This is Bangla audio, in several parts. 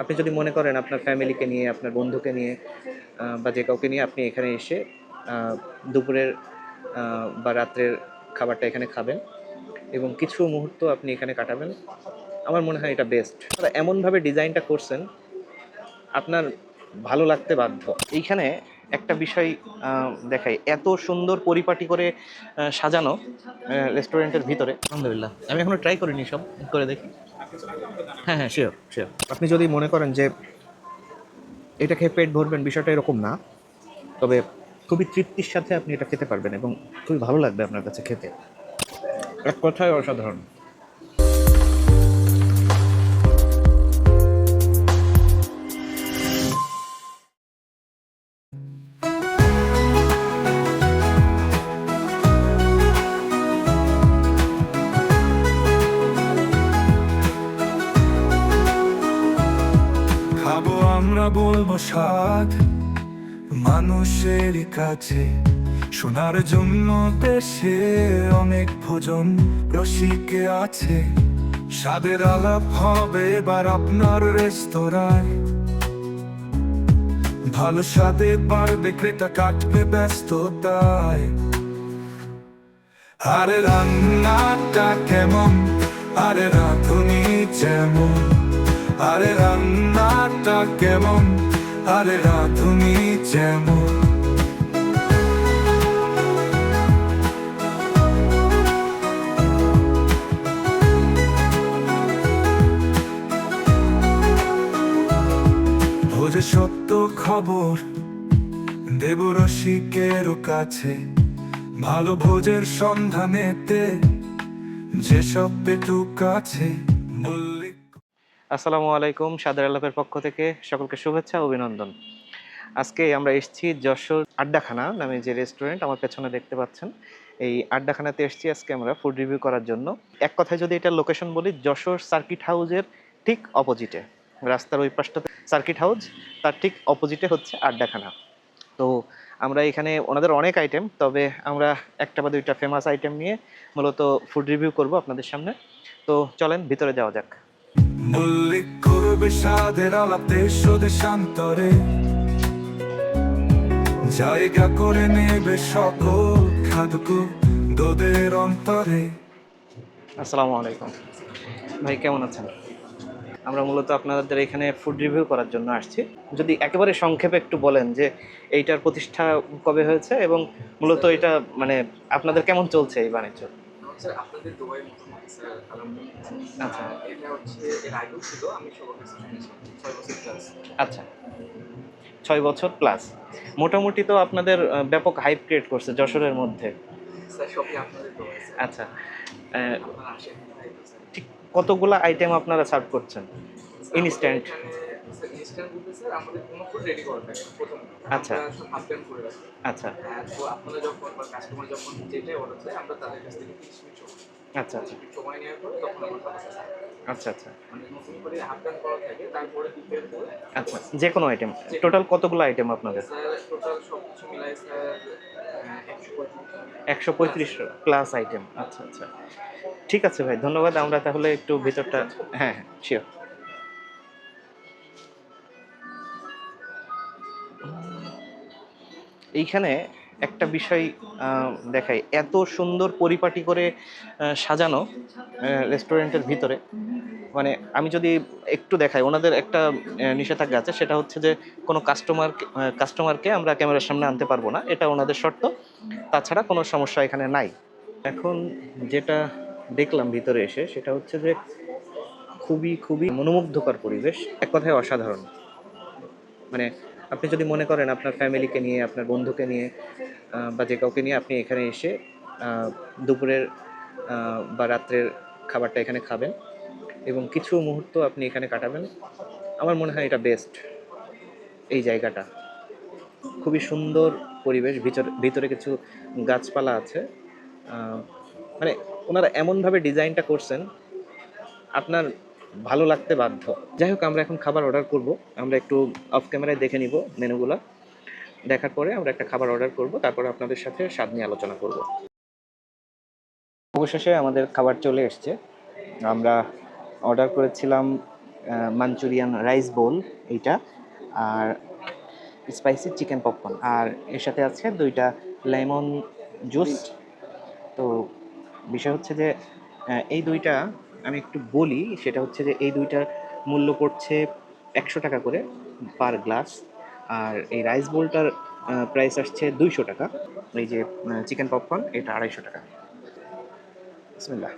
আপনি যদি মনে করেন আপনার ফ্যামিলিকে নিয়ে, আপনার বন্ধুকে নিয়ে বা যে কাউকে নিয়ে আপনি এখানে এসে দুপুরের বা রাত্রের খাবারটা এখানে খাবেন এবং কিছু মুহূর্ত আপনি এখানে কাটাবেন, আমার মনে হয় এটা বেস্ট এমনভাবে ডিজাইনটা করছেন, আপনার ভালো লাগতে বাধ্য। এইখানে একটা বিষয় দেখাই। এত সুন্দর পরিপাটি করে সাজানো রেস্টুরেন্টের ভিতরে। আলহামদুলিল্লাহ। আমি এখনও ট্রাই করিনি সব করে দেখি। হ্যাঁ হ্যাঁ শিওর শিওর আপনি যদি মনে করেন যে এটা খেয়ে পেট ভরবেন বিষয়টা এরকম না তবে খুবই তৃপ্তির সাথে আপনি এটা খেতে পারবেন এবং খুবই ভালো লাগবে আপনার কাছে খেতে। এক কথায় অসাধারণ। বলব স্বাদ মানুষের কাছে। শোনার জন্য দেশে অনেক ভোজন রসিকে আছে। স্বাদের আলাপ হবে এবার আপনার রেস্তোরাঁয়। ভালো স্বাদে পারবে ক্রেতা, কাটবে ব্যস্ততায়। আরে রান্নাটা কেমন? আরে রাঁধুনি যেমন। আরে রান্নাটা কেমন? আরে রাঁধুনি যেমন। সত্য খবর দেবরসিকের কাছে, ভালো ভোজের সন্ধানেতে, যেসব পেটুক আছে মল্লিক আসসালামু আলাইকুম, সাদের আলাপের পক্ষ থেকে সকলকে শুভেচ্ছা, অভিনন্দন। আজকে আমরা এসেছি যশোর আড্ডাখানা নামে যে রেস্টুরেন্ট আমার পেছনে দেখতে পাচ্ছেন। এই আড্ডাখানাতে এসেছি আজকে আমরা ফুড রিভিউ করার জন্য। এক কথায় যদি এটা লোকেশন বলি, যশোর সার্কিট হাউজের ঠিক অপোজিটে রাস্তার ওই পাশটাতে সার্কিট হাউস তার ঠিক অপোজিটে হচ্ছে আড্ডাখানা। তো আমরা এখানে ওনাদের অনেক আইটেম তবে আমরা একটা বা দুইটা ফেমাস আইটেম নিয়ে মূলত ফুড রিভিউ করব আপনাদের সামনে। তো চলেন, ভিতরে যাওয়া যাক। মল্লিক করবে সাদের আলাপ দেশ ও দেশান্তরে জায়গা করে নেবে সকল খাদকু দোদের অন্তরে। আসসালামু আলাইকুম। ভাই, কেমন আছেন? আমরা মূলত আপনাদের এখানে ফুড রিভিউ করার জন্য আসছি। যদি একেবারে সংক্ষেপে একটু বলেন যে এইটার প্রতিষ্ঠা কবে হয়েছে এবং মূলত এটা মানে আপনাদের কেমন চলছে এই বাণিজ্য? স্যার আপনাদের মোটামুটি স্যার আচ্ছা। এটা হচ্ছে এর আগেও ছিল আমি সবার কাছে শুনেছি। ছয় বছর প্লাস আচ্ছা। ছয় বছর প্লাস মোটামুটি তো আপনাদের ব্যাপক হাইপ ক্রিয়েট করছে যশোরের মধ্যে। আচ্ছা। ঠিক কতগুলা আইটেম আপনারা সার্ভ করছেন? ইনস্ট্যান্ট বলতে স্যার আমাদের কোনো ফুড রেডি করা থাকে। প্রথম আচ্ছা। হাফ টাইম করে রাখি। আচ্ছা। তো আপনারা যখন বা কাস্টমার যখন যেটাই অর্ডার দেয় আমরা তাদের কাছ থেকে তিরিশ মিনিট সময় আচ্ছা আচ্ছা। সময় নেওয়ার পরে তখন আমরা খাবার আচ্ছা আচ্ছা। মানে নতুন করে হাফ টাইম করা থাকে তারপরে প্রিপেয়ার করে আচ্ছা যে কোনো আইটেম টোটাল কতগুলো আইটেম আপনাদের? স্যার টোটাল সব কিছু মিলাই স্যার একশো পঁয়ত্রিশ একশো পঁয়ত্রিশ প্লাস আইটেম আচ্ছা আচ্ছা। ঠিক আছে ভাই ধন্যবাদ। আমরা তাহলে একটু ভিতরটা হ্যাঁ হ্যাঁ শিওর এইখানে একটা বিষয় দেখাই। এত সুন্দর পরিপাটি করে সাজানো রেস্টুরেন্টের ভিতরে। মানে আমি যদি একটু দেখাই, ওনাদের একটা নিষেধাজ্ঞা আছে, সেটা হচ্ছে যে কোনো কাস্টমার কাস্টমারকে আমরা ক্যামেরার সামনে আনতে পারব না। এটা ওনাদের শর্ত। তাছাড়া কোনো সমস্যা এখানে নাই। এখন যেটা দেখলাম ভিতরে এসে, সেটা হচ্ছে যে খুবই খুবই মনোমুগ্ধকর পরিবেশ। এক কথায় অসাধারণ। মানে আপনি যদি মনে করেন আপনার ফ্যামিলিকে নিয়ে, আপনার বন্ধুকে নিয়ে বা যে কাউকে নিয়ে আপনি এখানে এসে দুপুরের বা রাত্রের খাবারটা এখানে খাবেন এবং কিছু মুহূর্ত আপনি এখানে কাটাবেন, আমার মনে হয় এটা বেস্ট এই জায়গাটা। খুবই সুন্দর পরিবেশ, ভিতরে ভিতরে কিছু গাছপালা আছে। মানে ওনারা এমনভাবে ডিজাইনটা করছেন, আপনার ভালো লাগতে বাধ্য। যাই হোক আমরা এখন খাবার অর্ডার করব। আমরা একটু অফ ক্যামেরায় দেখে নিব মেনুগুলো। দেখার পরে আমরা একটা খাবার অর্ডার করব, তারপরে আপনাদের সাথে স্বাদ নিয়ে আলোচনা করব। অবশেষে আমাদের খাবার চলে এসছে। আমরা অর্ডার করেছিলাম মাঞ্চুরিয়ান রাইস বোল এইটা আর স্পাইসি চিকেন পপকর্ন আর এর সাথে আছে দুইটা লেমন জুস তো বিষয় হচ্ছে যে এই দুইটা আমি একটু বলি, সেটা হচ্ছে যে এই দুইটার মূল্য পড়ছে একশো টাকা করে পার গ্লাস আর এই রাইস বোলটার প্রাইস আসছে দুইশো টাকা। এই যে চিকেন পপকর্ন এটা আড়াইশো টাকা। বিসমিল্লাহ।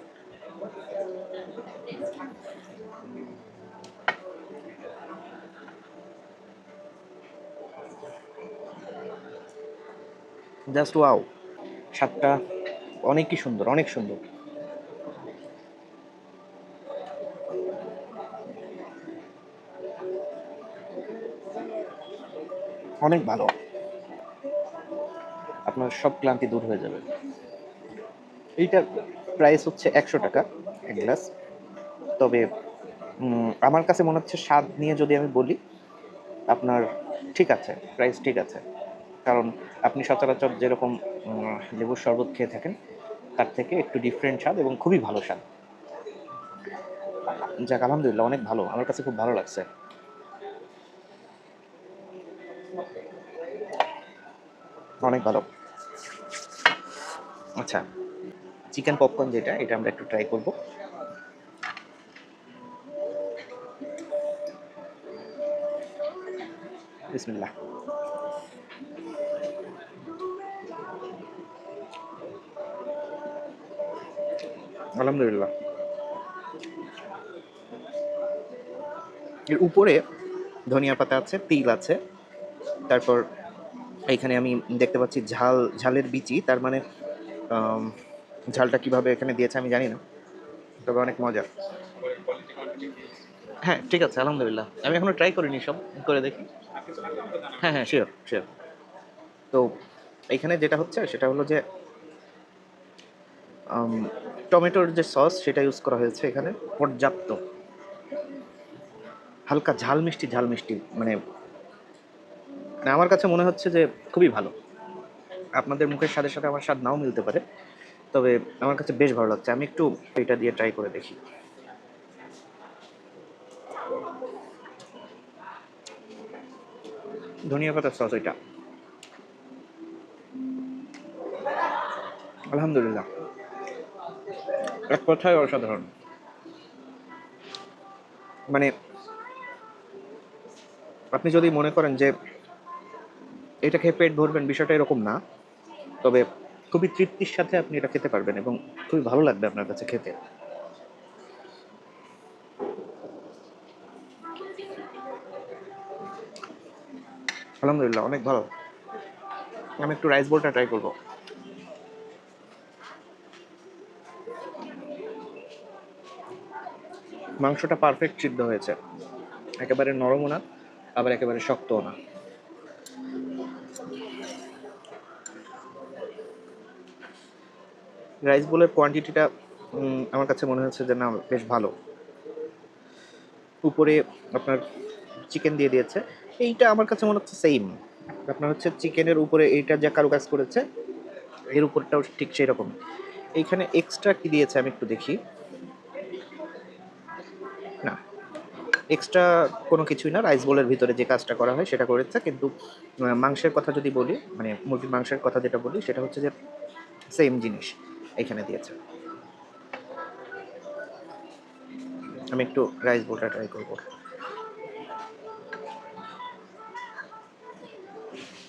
জাস্ট ওয়াও স্বাদটা অনেকই সুন্দর, অনেক সুন্দর। অনেক ভালো। আপনার সব ক্লান্তি দূর হয়ে যাবে। এইটার প্রাইস হচ্ছে একশো টাকা এক গ্লাস তবে আমার কাছে মনে হচ্ছে স্বাদ নিয়ে যদি আমি বলি, আপনার ঠিক আছে প্রাইস ঠিক আছে। কারণ আপনি সচরাচর যেরকম লেবুর শরবত খেয়ে থাকেন, তার থেকে একটু ডিফারেন্ট স্বাদ এবং খুবই ভালো স্বাদ। যাক, আলহামদুলিল্লাহ, অনেক ভালো। আমার কাছে খুব ভালো লাগছে। অনেক ভালো। আচ্ছা চিকেন পপকর্ন যেটা, এটা আমরা একটু ট্রাই করব। বিসমিল্লাহ। আলহামদুলিল্লাহ। এর উপরে ধনিয়া পাতা আছে, তিল আছে, তারপর এখানে আমি দেখতে পাচ্ছি ঝাল, ঝালের বিচি, তার মানে ঝালটা কীভাবে এখানে দিয়েছে আমি জানি না, তবে অনেক মজা। হ্যাঁ ঠিক আছে, আলহামদুলিল্লাহ। আমি এখনও ট্রাই করিনি সব, করে দেখি। হ্যাঁ হ্যাঁ শিওর শিওর তো এখানে যেটা হচ্ছে, সেটা হলো যে টমেটোর যে সস সেটা ইউজ করা হয়েছে এখানে, পর্যাপ্ত। হালকা ঝাল মিষ্টি ঝাল মিষ্টি মানে মানে আমার কাছে মনে হচ্ছে যে খুবই ভালো। আপনাদের মুখের স্বাদের সাথে আমার স্বাদ নাও মিলতে পারে, তবে আমার কাছে বেশ ভালো লাগছে। আমি একটু এটা দিয়ে ট্রাই করে দেখি। ধনিয়া পাতার সস এটা। আলহামদুলিল্লাহ। এক কথায় অসাধারণ। মানে আপনি যদি মনে করেন যে এটা খেয়ে পেট ভরবেন, বিষয়টা এরকম না। তবে খুবই তৃপ্তির সাথে আপনি এটা খেতে পারবেন এবং খুবই ভালো লাগবে আপনার কাছে খেতে। আলহামদুলিল্লাহ, অনেক ভালো। আমি একটু রাইস বোলটা ট্রাই করব। মাংসটা পারফেক্ট সিদ্ধ হয়েছে। একেবারে নরমও না, আবার একেবারে শক্তও না। রাইস বোলের কোয়ান্টিটিটা আমার কাছে মনে হচ্ছে যে না, বেশ ভালো। উপরে আপনার চিকেন দিয়ে দিয়েছে। এইটা আমার কাছে মনে হচ্ছে সেম আপনার হচ্ছে চিকেনের উপরে এইটা যা কারুকাজ করেছে, এর উপরটাও ঠিক সেই রকম এইখানে এক্সট্রা কি দিয়েছে আমি একটু দেখি। না এক্সট্রা কোনো কিছুই না, রাইস বোলের ভিতরে যে কাজটা করা হয় সেটা করেছে, কিন্তু মাংসের কথা যদি বলি মানে মুরগির মাংসের কথা যেটা বলি, সেটা হচ্ছে যে সেম জিনিস। এখানে দিয়েছে। আমি একটু রাইস বোলটা ট্রাই করব।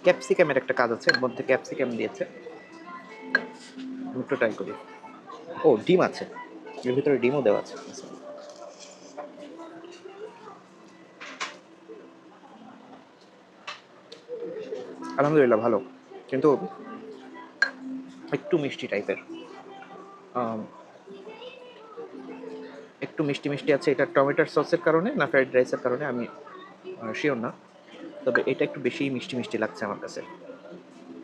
ক্যাপসিকামের একটা কাজ আছে, এর মধ্যে ক্যাপসিকাম দিয়েছে। আমি একটু ট্রাই করি। ও, ডিম আছে। এর ভিতরে ডিমও দেওয়া আছে। আলহামদুলিল্লাহ, ভালো। কিন্তু একটু মিষ্টি টাইপের একটু মিষ্টি মিষ্টি আছে। এটা টমেটোর সসের কারণে না ফ্রাইড রাইসের কারণে আমি শিওর না। তবে এটা একটু বেশি মিষ্টি মিষ্টি লাগছে আমার কাছে।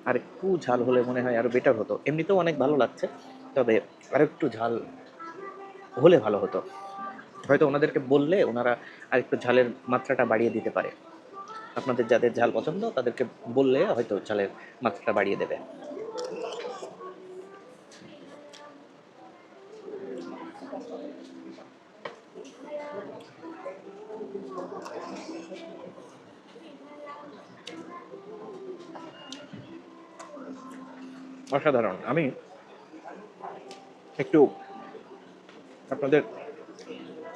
আর একটু ঝাল হলে মনে হয় আরও বেটার হতো। এমনিতেও অনেক ভালো লাগছে, তবে আর একটু ঝাল হলে ভালো হতো। হয়তো ওনাদেরকে বললে ওনারা আর একটু ঝালের মাত্রাটা বাড়িয়ে দিতে পারে। আপনাদের যাদের ঝাল পছন্দ, তাদেরকে বললে হয়তো ঝালের মাত্রাটা বাড়িয়ে দেবে। অসাধারণ। আমি একটু আপনাদের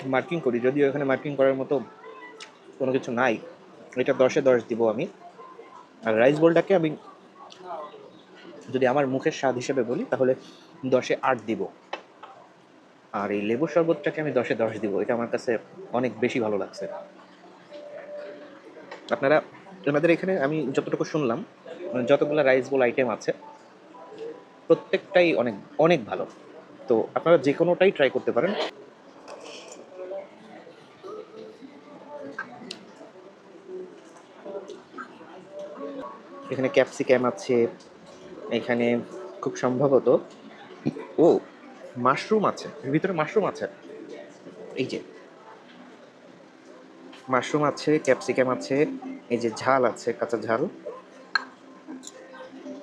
মার্কিং করি। যদিও এখানে মার্কিং করার মতো কোনো কিছু নাই। এটা দশে দশ দিব আমি। আর রাইস বোলটাকে আমি যদি আমার মুখের স্বাদ হিসেবে বলি, তাহলে দশে আট দিব। আর এই লেবু শরবতটাকে আমি দশে দশ দিব, এটা আমার কাছে অনেক বেশি ভালো লাগছে। আপনারা, আমাদের এখানে আমি যতটুকু শুনলাম, যতগুলো রাইস বোল আইটেম আছে, প্রত্যেকটাই অনেক অনেক ভালো। তো আপনারা যে কোনোটাই ট্রাই করতে পারেন। এখানে ক্যাপসিক্যাম আছে, এখানে খুব সম্ভবত, ও মাশরুম আছে ভিতরে মাশরুম আছে। এই যে। মাশরুম আছে, ক্যাপসিকাম আছে, এই যে ঝাল আছে, কাঁচা ঝাল।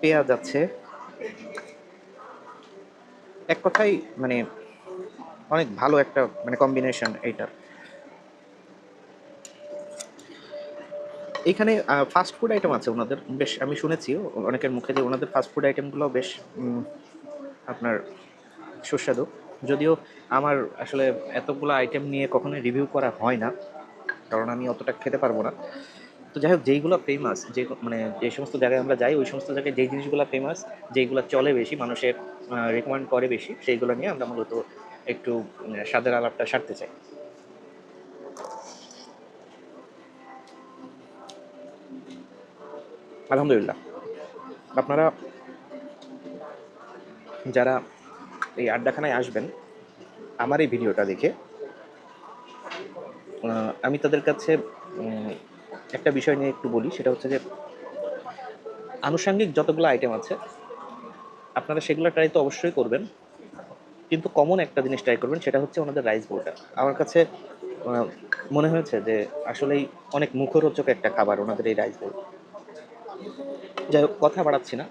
পেঁয়াজ আছে। এক কথাই মানে অনেক ভালো একটা মানে কম্বিনেশন এইটার। এখানে ফাস্ট ফুড আইটেম আছে ওনাদের। বেশ, আমি শুনেছি, অনেকের মুখে যে ওনাদের ফাস্ট ফুড আইটেমগুলো বেশ আপনার সুস্বাদু। যদিও আমার আসলে এতগুলো আইটেম নিয়ে কখনোই রিভিউ করা হয় না, কারণ আমি অতটা খেতে পারব না। তো যাই হোক, যেইগুলো ফেমাস যে মানে যে সমস্ত জায়গায় আমরা যাই, ওই সমস্ত জায়গায় যেই জিনিসগুলো ফেমাস যেইগুলো চলে বেশি, মানুষের রেকমেন্ড করে বেশি, সেইগুলো নিয়ে আমরা মূলত একটু স্বাদের আলাপটা সারতে চাই। আলহামদুলিল্লাহ। আপনারা, যারা এই আড্ডাখানায় আসবেন, আমার এই ভিডিওটা দেখে আমি তাদের কাছে একটা বিষয় নিয়ে একটু বলি, সেটা হচ্ছে যে আনুষঙ্গিক যতগুলো আইটেম আছে, আপনারা সেগুলো ট্রাই তো অবশ্যই করবেন, কিন্তু কমন একটা জিনিস ট্রাই করবেন, সেটা হচ্ছে ওনাদের রাইস বোলটা আমার কাছে মনে হয়েছে যে আসলেই অনেক মুখরোচক একটা খাবার ওনাদের এই রাইস বোল যাই হোক, কথা বাড়াচ্ছি না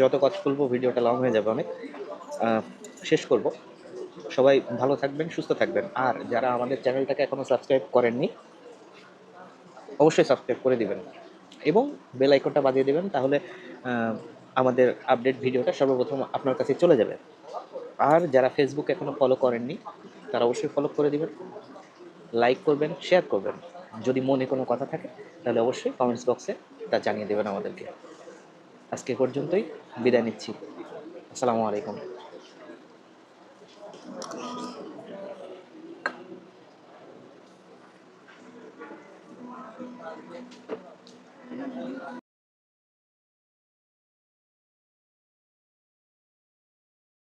যত কথা বলব, ভিডিওটা লং হয়ে যাবে অনেক। শেষ করব। সবাই ভালো থাকবেন, সুস্থ থাকবেন। আর যারা আমাদের চ্যানেলটাকে এখনও সাবস্ক্রাইব করেননি, অবশ্যই সাবস্ক্রাইব করে দিবেন এবং বেল আইকনটা বাজিয়ে দিবেন, তাহলে আমাদের আপডেট ভিডিওটা সর্বপ্রথম আপনার কাছে চলে যাবে। আর যারা ফেসবুক এখনও ফলো করেননি, তারা অবশ্যই ফলো করে দিবেন লাইক করবেন শেয়ার করবেন। যদি মনে কোনো কথা থাকে, তাহলে অবশ্যই কমেন্টস বক্সে তা জানিয়ে দেবেন আমাদেরকে। আজকে পর্যন্তই বিদায় নিচ্ছি। আসসালামু আলাইকুম।